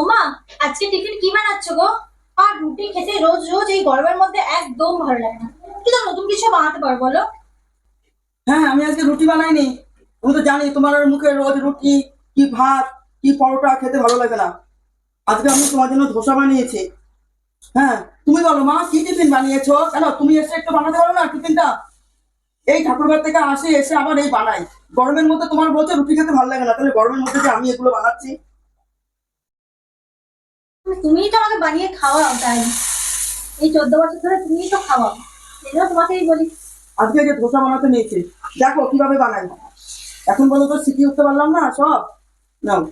ওমা, আজকে টিফিন কি বানাচ্ছ গো? আর রুটি খেতে রোজ রোজ এই গরমের মধ্যে একদম ভালো লাগে না। কি তো নতুন কিছু বানাতে পারো বলো? হ্যাঁ আমি আজকে রুটি বানাইনি। তুমি তো জানি তোমার মুখে রোজ রুটি, কি ভাত, কি পরোটা খেতে ভালো লাগে না। আজকে আমি তোমার জন্য ধোসা বানিয়েছি। হ্যাঁ তুমি বলো মা, কি টিফিন বানিয়েছো? কেন, তুমি এসে একটু বানাতে পারো না টিফিনটা? এই ঠাকুরঘর থেকে আসে, এসে আবার এই বানাই গরমের মধ্যে তোমার বলছে রুটি খেতে ভালো লাগে না, তাহলে গরমের মধ্যে যে আমি এগুলো বানাচ্ছি তুমিই তো আমাকে বানিয়ে খাওয়াও তাই এই চোদ্দ বছর ধরে তুমিই তো খাওয়াও। এই জন্য তোমাকেই বলি। আজকে যে ধোসা বানাতে নিয়েছি দেখো কীভাবে বানাই। এখন বলো তো শিখিয়ে উঠতে পারলাম না সব? নাও।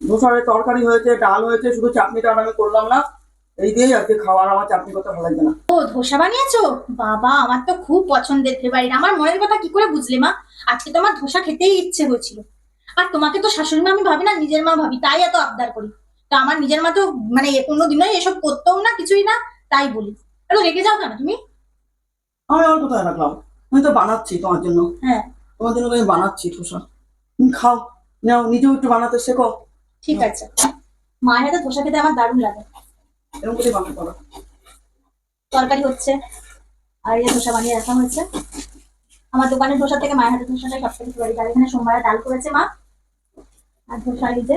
ধোসার তরকারি হয়েছে ডাল হয়েছে শুধু চাটনিটা আমি করলাম না। এই দিয়েই আজকে খাওয়ার আমার চাটনি করতে ভালো লাগবে না। ও ধোসা বানিয়েছো? বাবা আমার তো খুব পছন্দের ফেভারিট আমার মনের কথা কি করে বুঝলে মা? আজকে তো আমার ধোসা খেতেই ইচ্ছে হয়েছিল আর তোমাকে তো শাশুড়ি মা আমি ভাবি না নিজের মা ভাবি তাই এত আবদার করি। তো আমার নিজের মা তো মানে কোনোদিনই এসব করতেও না কিছুই না তাই বলি। একটু রেগে যাও কেন তুমি? আমি আর কোথায় রাখলাম? আমি তো বানাচ্ছি তোমার জন্য। হ্যাঁ। তোমার জন্য আমি বানাচ্ছি ধোসা খাও নাও নিজেও একটু বানাতে শেখো। ঠিক আছে। মায়ের হাতে ধোসা খেতে আমার দারুণ লাগে। এরকম করে বানাতে পারো। তরকারি হচ্ছে আর এই ধোসা বানিয়ে রাখা হয়েছে। আমার দোকানের ধোসা থেকে মায়ের হাতে ধোসাটাই সব থেকে আর এখানে সোমবারে ডাল করেছে মা। আর ধোসা এই যে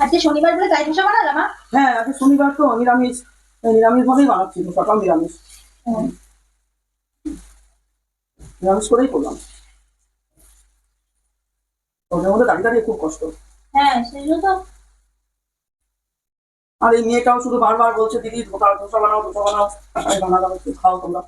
আজকে শনিবার বলে ধোসা বানালাম মা? হ্যাঁ আজকে শনিবার তো নিরামিষ নিরামিষ ভাবেই বানাচ্ছি ধোসাটাও নিরামিষ। নিরামিষ করেই করলাম। ওদের মধ্যে দাঁড়িয়ে দাঁড়িয়ে খুব কষ্ট। হ্যাঁ সেগুলো তো আর এই মেয়েটাও শুধু বারবার বলছে দিদি ধোসা ধোসা বানাও ধোসা বানাও আমি বানালাম খাও তোমরা।